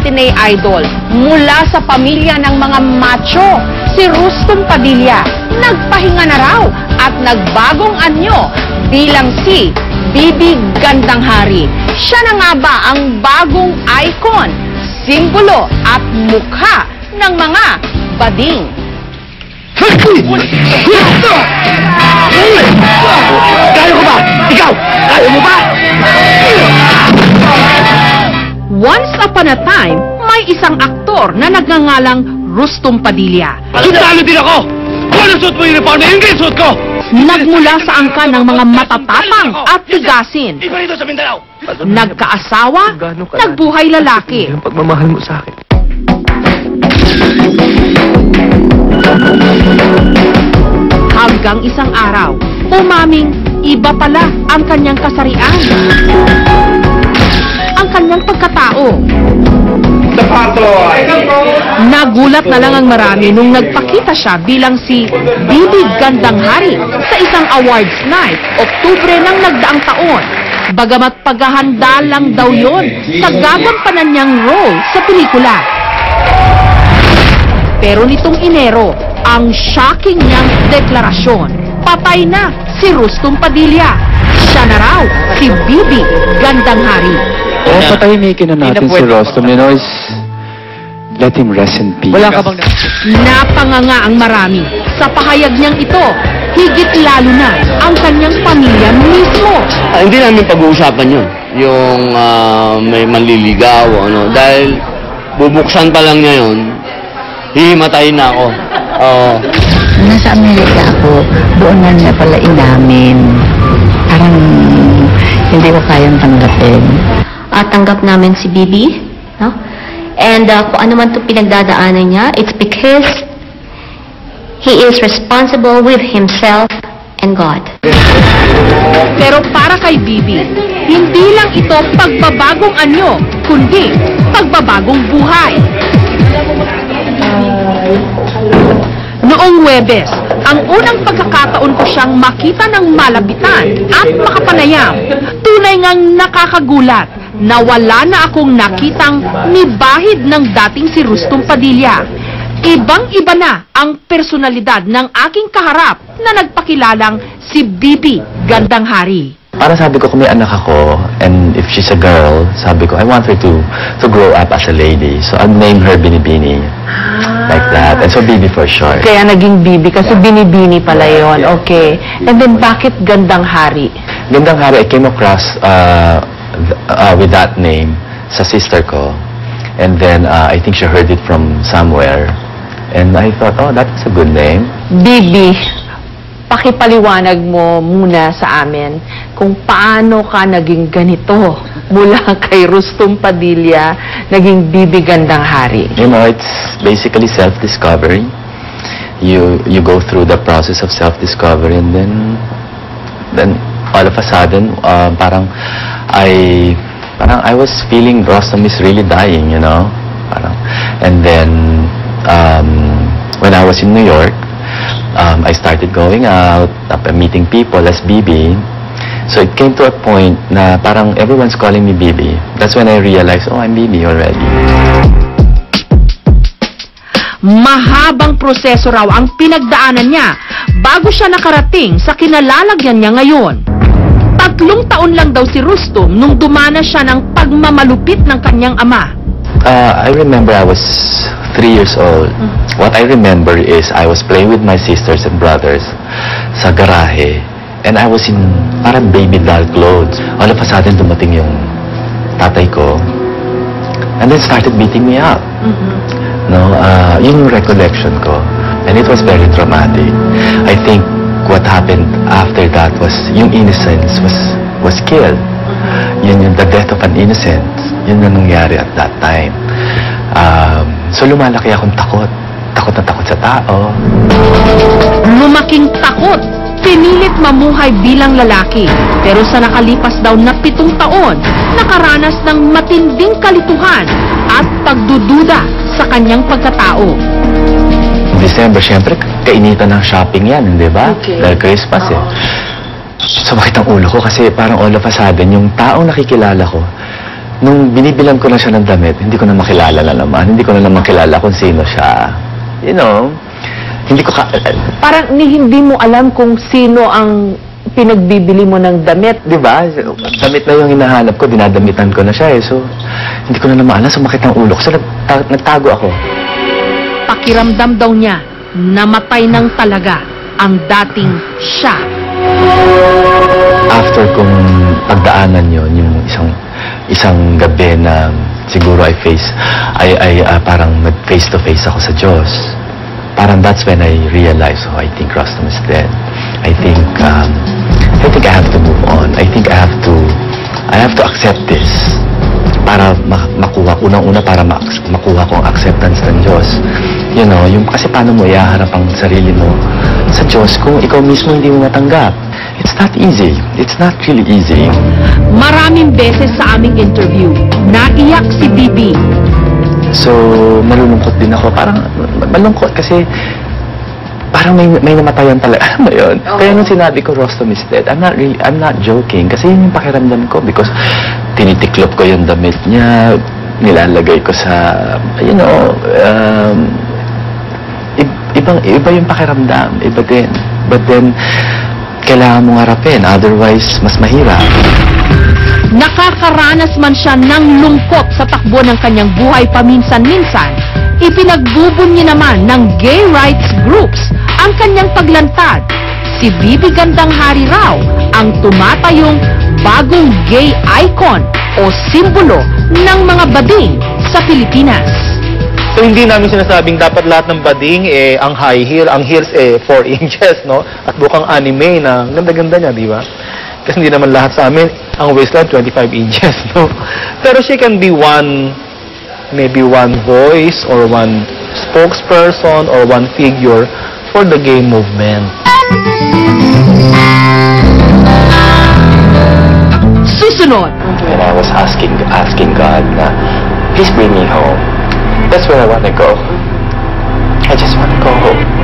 matinee idol mula sa pamilya ng mga macho, si Rustum Padilla. Nagpahinga na raw at nagbagong anyo bilang si Bibi Gandang Hari. Siya na nga ba ang bagong icon, simbolo at mukha ng mga bading? Kaya ko ba? Ikaw! Upon a time, may isang aktor na nagngangalang Rustum Padilla. Sundalo din ako! Kung ano suot mo yung uniforme, hindi yung suot ko! Nagmula sa angka ng mga matatapang at tigasin. Iba rito sa Mindanao! Nagkaasawa, nagbuhay lalaki. Pagmamahal mo sa akin. Hanggang isang araw, umaming iba pala ang kanyang kasarian. Ang kanyang pagkatao. Nagulat na lang ang marami nung nagpakita siya bilang si Bibi Gandang Hari sa isang awards night, Oktubre ng nagdaang taon. Bagamat paghahanda lang daw yon sa gagampanan niyang role sa pelikula. Pero nitong Enero, ang shocking niyang deklarasyon. Patay na si Rustum Padilla. Siya na raw si Bibi Gandang Hari. Oh, patahimikin na natin si Rostom, you know, is let him rest in peace. Wala ka bang Napanganga ang marami. Sa pahayag niyang ito, higit lalo na ang kanyang pamilya mismo. Ah, hindi namin pag-uusapan yun. Yung ah, may manliligaw o ano. Dahil bubuksan pa lang niya yun, hihimatayin na ako. Oo. Nasa Amerika ako, doon na niya pala inamin. Parang hindi ko kayang tanggapin. At tanggap namin si Bibi. No? And uh, kung ano man ito pinagdadaanan niya, it's because he is responsible with himself and God. Pero para kay Bibi, hindi lang ito pagbabagong anyo, kundi pagbabagong buhay. Noong Webes, ang unang pagkakataon ko siyang makita ng malabitan at makapanayam. Tunay ngang nakakagulat na wala na akong nakitang nibahid ng dating si Rustum Padilla. Ibang-iba na ang personalidad ng aking kaharap na nagpakilalang si Bibi Gandang Hari. Para sabi ko kung may anak ako, and if she's a girl, sabi ko, I want her to to grow up as a lady. So I'll name her Binibini. Like that. And so Bibi for short. Kaya naging Bibi kasi binibini pala yon. Okay. And then bakit Gandang Hari? Gandang hari, I came across uh, uh, with that name sa sister ko. And then uh, I think she heard it from somewhere. And I thought, oh, that's a good name. Bibi, pakipaliwanag mo muna sa amin kung paano ka naging ganito mula kay Rustum Padilla, naging Bibi Gandang Hari. You know, it's basically self-discovery. You you go through the process of self-discovery and then then all of a sudden, uh, parang I parang I was feeling Rostam is really dying, you know. Parang, and then um, when I was in New York, um, I started going out, uh, meeting people as BB. So it came to a point na parang everyone's calling me BB. That's when I realized, oh, I'm BB already. Mahabang proseso raw ang pinagdaanan niya bago siya nakarating sa kinalalagyan niya ngayon. Tatlong taon lang daw si Rustum nung dumana siya ng pagmamalupit ng kanyang ama. Uh, I remember I was three years old. What I remember is I was playing with my sisters and brothers sa garahe. And I was in parang baby doll clothes. All of a sudden, dumating yung tatay ko. And then started beating me up. No, uh, yun yung recollection ko. And it was very traumatic. I think what happened after that was yung innocence was was killed. Yun yung the death of an innocent. Yun yung nangyari at that time. Um, so lumalaki akong takot. Takot na takot sa tao. Lumaking takot. Pinilit mamuhay bilang lalaki. Pero sa nakalipas daw na pitong taon, nakaranas ng matinding kalituhan at pagdududa sa kanyang pagkatao. December, syempre, kainitan ng shopping yan, di ba? Okay. Dahil Christmas eh. Sumakit ang ulo ko kasi parang all of a sudden, yung taong nakikilala ko, nung binibilang ko na siya ng damit, hindi ko na makilala na naman. Hindi ko na naman kilala kung sino siya. You know, hindi ko ka... Parang ni hindi mo alam kung sino ang pinagbibili mo ng damit. Di ba? Damit na yung hinahanap ko, dinadamitan ko na siya eh. So, hindi ko na naman alam, sumakit ang ulo ko. So, nagta- nagtago ako. Pakiramdam daw niya, namatay ng talaga ang dating siya. After kong pagdaanan yon yung isang isang gabi na siguro I face ay ay ah, parang mag face to face ako sa Diyos. Parang that's when I realized, oh, I think Rostam is dead. I think um, I think I have to move on. I think I have to I have to accept this para ma- makuha unang-una para ma- makuha ko ang acceptance ng Diyos. You know, yung kasi paano mo ihaharap ang sarili mo sa Diyos kung ikaw mismo hindi mo matanggap. It's not easy. It's not really easy. Maraming beses sa aming interview, naiyak si Bibi. So, malulungkot din ako. Parang ma- malungkot kasi parang may, may namatayan talaga. Alam mo yun? Kaya nung sinabi ko, Rostam is dead, I'm not really, I'm not joking. Kasi yun yung pakiramdam ko because tinitiklop ko yung damit niya, nilalagay ko sa, you know, um, ibang, iba yung pakiramdam. Iba din. But then, kailangan mong harapin. Otherwise, mas mahirap. Nakakaranas man siya ng lungkot sa takbo ng kanyang buhay paminsan-minsan, ipinagbubunyi naman ng gay rights groups ang kanyang paglantad. Si Bibi Gandang Hari raw ang tumatayong bagong gay icon o simbolo ng mga bading sa Pilipinas. So hindi namin sinasabing dapat lahat ng bading eh ang high heel, ang heels eh 4 inches, no? At bukang anime na ganda-ganda niya, di ba? Kasi hindi naman lahat sa amin ang waistline 25 inches, no? Pero she can be one maybe one voice or one spokesperson or one figure for the gay movement. Susunod, And I was asking, asking God na, please bring me home. That's where I want to go. I just want to go home.